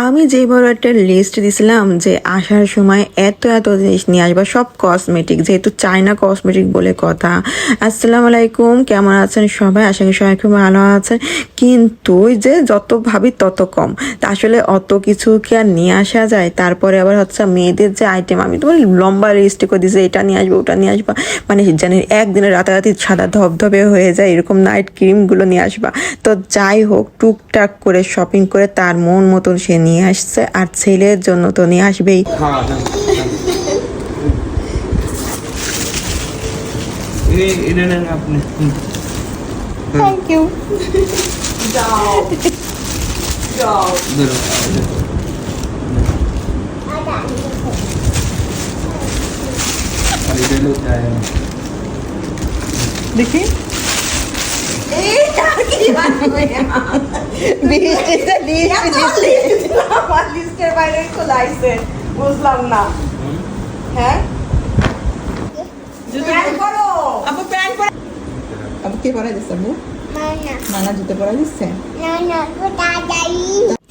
আমি যে বড় একটা লিস্ট দিছিলাম যে আসার সময় এত এত জিনিস নিয়ে আসবা, সব কসমেটিক যেহেতু চায়না কসমেটিক বলে কথা। আসসালামু আলাইকুম, কেমন আছেন সবাই? আশা করি সবাই খুব ভালো আছেন। কিন্তু যে যত ভাবি তত কম। আসলে অত কিছু কি আর নিয়ে আসা যায়? তারপরে আবার হচ্ছে মেয়েদের যে আইটেম আমি তোমার লম্বা লিস্ট করে দিয়েছি এটা নিয়ে আসব, ওটা নিয়ে আসবা। মানে জানি একদিনে রাতারাতি সাদা ধবধবে হয়ে যায়, এরকম নাইট ক্রিমগুলো নিয়ে আসবা। তো যাই হোক, টুকটাক করে শপিং করে তার মন মতন সে নিয়ে আসছে আর ছেলের জন্য তো নিয়ে আসবেই। দেখি। এইটা কি লিস্টে লিস্ট আমার বুঝলাম না। হ্যাঁ আপু প্যান্ট পরা আপু কে পরাই দিচ্ছে আপু জুতো পরাই দিচ্ছে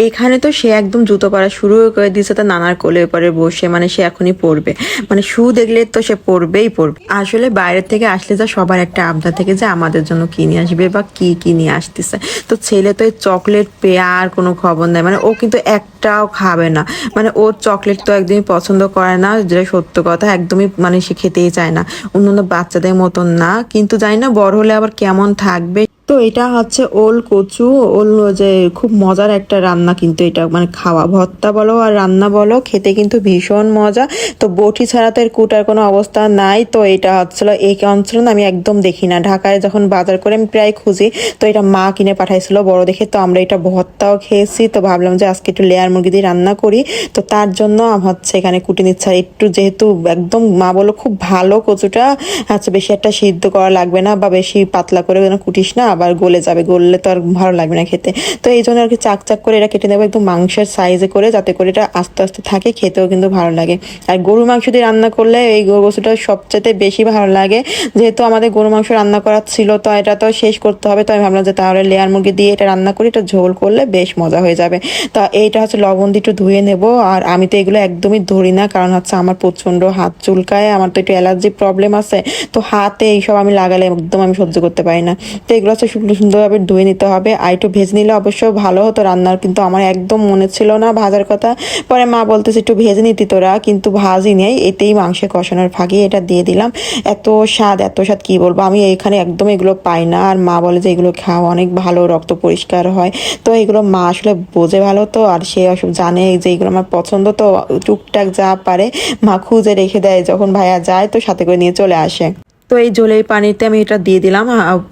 এখানে তো সে একদম জুতো পরা শুরু করে দিয়েছে তার নানার কোলে পরে বসে মানে সে এখনই পড়বে মানে শু দেখলে তো সে পড়বেই পড়বে আসলে বাইরের থেকে আসলে যা সবার একটা আবদার থেকে যে আমাদের জন্য কি নিয়ে আসবে বা কি কি নিয়ে আসতেছে। তো ছেলে তো এই চকলেট পেয়ার কোনো খবর নেই মানে ও কিন্তু একটাও খাবে না। মানে ওর চকলেট তো একদমই পছন্দ করে না, যেটা সত্য কথা, একদমই মানে সে খেতেই চায় না। অন্যান্য বাচ্চাদের মতন না। কিন্তু জানি না বড় হলে আবার কেমন থাকবে। তো এটা হচ্ছে ওল কচু, ওল যে খুব মজার একটা রান্না কিন্তু এটা মানে খাওয়া। ভর্তা বলো আর রান্না বলো, খেতে কিন্তু ভীষণ মজা। তো বটি ছাড়া তো এর কুটার কোনো অবস্থা নাই। তো এটা হচ্ছিল, এই অঞ্চলে আমি একদম দেখি না। ঢাকায় যখন বাজার করে আমি প্রায় খুঁজি, তো এটা মা কিনে পাঠাইছিল বড় দেখে। তো আমরা এটা ভর্তাও খেয়েছি। তো ভাবলাম যে আজকে একটু লেয়ার মুরগি দিয়ে রান্না করি। তো তার জন্য হচ্ছে এখানে কুটি নিচ্ছে। একটু যেহেতু একদম মা বলো খুব ভালো কচুটা। হচ্ছে বেশি একটা সিদ্ধ করা লাগবে না বা বেশি পাতলা করে কুটিস না আবার গলে যাবে, গললে তো আর ভালো লাগবে না খেতে। তো এই জন্য আর কি চাক চাক করে এটা কেটে নেব, একদম মাংসের সাইজে করে, যাতে করে এটা আস্তে আস্তে থাকে, খেতেও কিন্তু ভালো লাগে। আর গরু মাংস দিয়ে রান্না করলে এই গরু গোসুটা সবচেয়ে বেশি ভালো লাগে। যেহেতু আমাদের গরু মাংস রান্না করার ছিল, তো এটা তো শেষ করতে হবে, তো আমি ভাবলাম যে তাহলে লেয়ার মুরগি দিয়ে এটা রান্না করি, এটা ঝোল করলে বেশ মজা হয়ে যাবে। তা এইটা হচ্ছে লবণ দিয়ে একটু ধুয়ে নেব, আর আমি তো এগুলো একদমই ধরি না, কারণ হচ্ছে আমার প্রচণ্ড হাত চুলকায়, আমার তো একটু অ্যালার্জি প্রবলেম আছে, তো হাতে এইসব আমি লাগালে একদম আমি সহ্য করতে পারি না। তো এগুলো হচ্ছে সুন্দর সুন্দরভাবে ধুয়ে নিতে হবে। আর একটু ভেজে নিলে অবশ্য ভালো হতো রান্নার, কিন্তু আমার একদম মনে ছিল না ভাজার কথা। পরে মা বলতেছে, একটু ভেজে নিতি তোরা, কিন্তু ভাজি নেই। এতেই মাংসে কষানোর ফাঁকি এটা দিয়ে দিলাম। এত স্বাদ এত স্বাদ, কি বলব? আমি এখানে একদম এগুলো পাই না। আর মা বলে যে এগুলো খাওয়া অনেক ভালো, রক্ত পরিষ্কার হয়। তো এগুলো মা আসলে বোঝে ভালো তো, আর সে জানে যে এগুলো আমার পছন্দ তো, টুকটাক যা পারে মা খুঁজে রেখে দেয়। যখন ভাইয়া যায় তো সাথে করে নিয়ে চলে আসে। তো এই জলের পানিতে আমি এটা দিয়ে দিলাম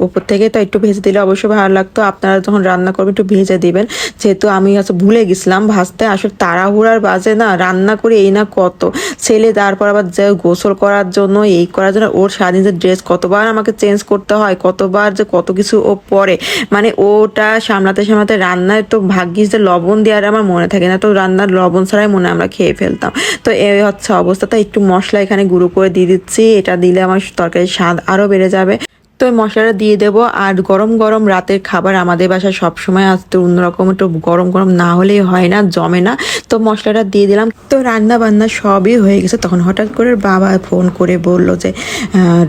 উপর থেকে। তো একটু ভেজে দিলে অবশ্যই ভালো লাগতো। আপনারা যখন রান্না করবেন, একটু ভেজে দিবেন। যেহেতু আমি হচ্ছে ভুলে গেছিলাম ভাজতে, আসলে তাড়াহুড়ার বাজে না, রান্না করে এই না কত। ছেলে তারপর আবার যে গোসল করার জন্য, এই করার জন্য, ওর স্বাধীন যে ড্রেস, কতবার আমাকে চেঞ্জ করতে হয়, কতবার যে কত কিছু ও পরে। মানে ওটা সামলাতে সামলাতে রান্নায় তো ভাগ্যিস যে লবণ দেওয়ার আমার মনে থাকে না। তো রান্নার লবণ ছাড়াই মনে আমরা খেয়ে ফেলতাম। তো এই হচ্ছে অবস্থাটা একটু মশলা এখানে গুঁড়ো করে দিয়ে দিচ্ছি। এটা দিলে আমার তরকারির স্বাদ আরও বেড়ে যাবে। তো মশলাটা দিয়ে দেবো। আর গরম গরম রাতের খাবার আমাদের বাসায় সবসময় আসতে অন্যরকম একটু গরম গরম না হলেই হয় না, জমে না। তো মশলাটা দিয়ে দিলাম। তো রান্না বান্না সবই হয়ে গেছে। তখন হঠাৎ করে বাবা ফোন করে বলল যে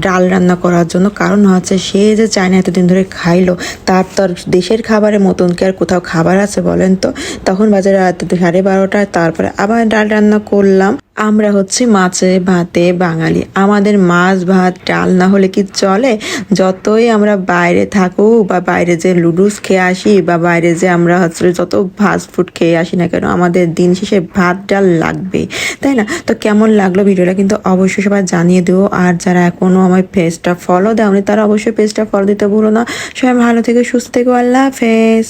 ডাল রান্না করার জন্য। কারণ হচ্ছে সে যে চায়না এতদিন ধরে খাইলো, তার তো আর দেশের খাবারের মতন কি আর কোথাও খাবার আছে বলেন তো? তখন বাজারে রাত সাড়ে বারোটায়, তারপরে আবার ডাল রান্না করলাম। আমরা হচ্ছে মাছে, ভাতে, বাঙালি। আমাদের মাছ, ভাত, ডাল না হলে কি চলে? যতই আমরা বাইরে থাকুক বা বাইরে যে লুডুস খেয়ে আসি বা বাইরে যে আমরা হচ্ছে যত ফাস্ট ফুড খেয়ে আসি না কেন, আমাদের দিন শেষে ভাত, ডাল লাগবে তাই না? তো কেমন লাগল ভিডিওটা কিন্তু অবশ্যই সবাই জানিয়ে দিও। আর যারা এখনও আমার পেজটা ফলো দেওনি, তারা অবশ্যই পেজটা ফলো দিতে ভুলো না। সবাই ভালো থেকে, সুস্থ থেকো, আল্লাহ হাফেজ।